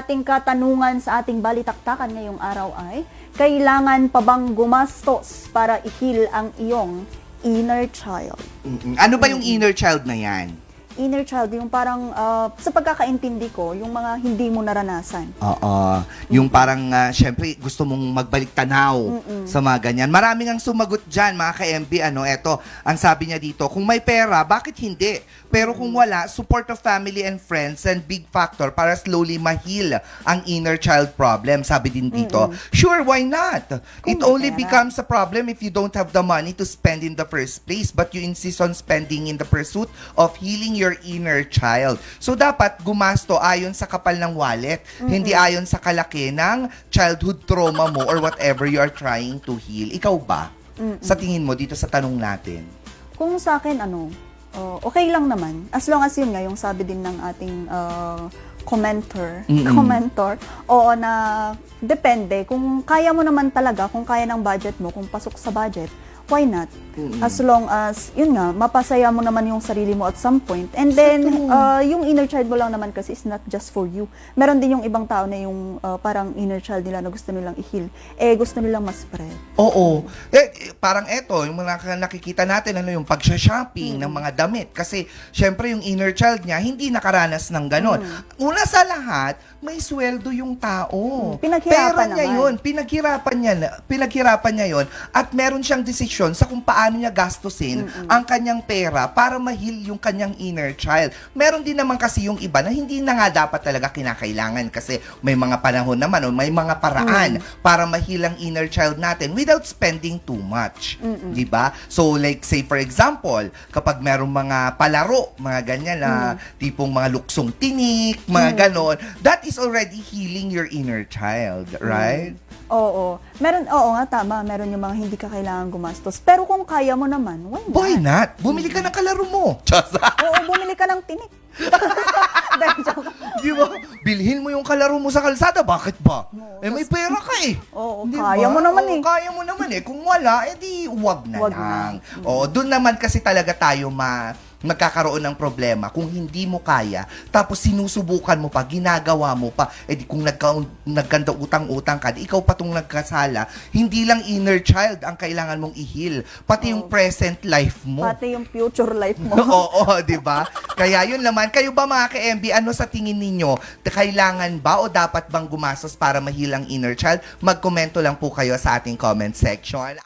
ating katanungan sa ating balitaktakan ngayong araw ay, kailangan pa bang gumastos para ihil ang iyong inner child? Mm-mm. Ano ba yung inner child na yan? Inner child, yung parang, ah, sa pagkakaintindi ko, yung mga hindi mo naranasan. Oo. Yung parang, uh, syempre, gusto mong magbalik tanaw sa mga ganyan. Maraming ang sumagot dyan, mga ka-MB. Ano, eto, ang sabi niya dito, kung may pera, bakit hindi? Pero kung wala, support of family and friends and big factor para slowly mahil ang inner child problem. Sabi din dito, sure, why not? Kung It may only pera. becomes a problem if you don't have the money to spend in the first place, but you insist on spending in the pursuit of healing your inner child. So dapat gumasto ayon sa kapal ng wallet, hindi ayon sa kalaki ng childhood trauma mo or whatever you are trying to heal. Ikaw ba? Sa tingin mo dito sa tanong natin? Kung sa akin, ano, oh, okay lang naman. As long as yun nga, yung sabi din ng ating ah, commenter, Mm-mm. commentor, oo na depende. Kung kaya mo naman talaga, kung kaya ng budget mo, kung pasok sa budget, why not? As long as, yun nga, mapasaya mo naman yung sarili mo at some point. And then, ah, yung inner child mo lang naman kasi is not just for you. Meron din yung ibang tao na yung ah, parang inner child nila na gusto nilang i-heal. Eh, gusto nilang ma-spread. Oo. Eh, parang eto, yung mga nakikita natin, ano yung pagsha-shopping ng mga damit. Kasi, syempre, yung inner child niya, hindi nakaranas ng ganon. Una sa lahat, may sweldo yung tao. Mm, pinaghirapan Pero niya naman. yun, pinaghirapan niya, na- pinaghirapan niya yun, at meron siyang desisyon sa kung paano niya gastusin ang kanyang pera para mahil yung kanyang inner child. Meron din naman kasi yung iba na hindi na nga dapat talaga kinakailangan kasi may mga panahon naman o may mga paraan para mahil ang inner child natin without spending too much. 'Di ba? So like say for example, kapag merong mga palaro, mga ganyan na tipong mga luksong tinik, mga ganon, that is already healing your inner child, right? Oo. Meron, oo nga, tama. Meron yung mga hindi ka kailangan gumastos. Pero kung kaya mo naman, why not? Why not? Bumili ka ng kalaro mo. Diyos. Oo, bumili ka ng tinik. Dahil joke. Di ba? Bilhin mo yung kalaro mo sa kalsada. Bakit ba? Oo, eh, may pera ka eh. Oo, Di kaya mo naman Oo, eh. Kaya mo naman eh. Kung wala, edi wag na Wag lang. na. Oo, doon naman kasi talaga tayo ma magkakaroon ng problema kung hindi mo kaya tapos sinusubukan mo pa ginagawa mo pa edi kung nagka, nagkanda utang-utang ka di ikaw pa tong nagkasala hindi lang inner child ang kailangan mong ihil pati yung present life mo Pati yung future life mo. Oo, 'di ba? Kaya yun naman, kayo ba mga ka-MB, ano sa tingin ninyo? Kailangan ba o dapat bang gumastos para mahilang inner child? Magkomento lang po kayo sa ating comment section.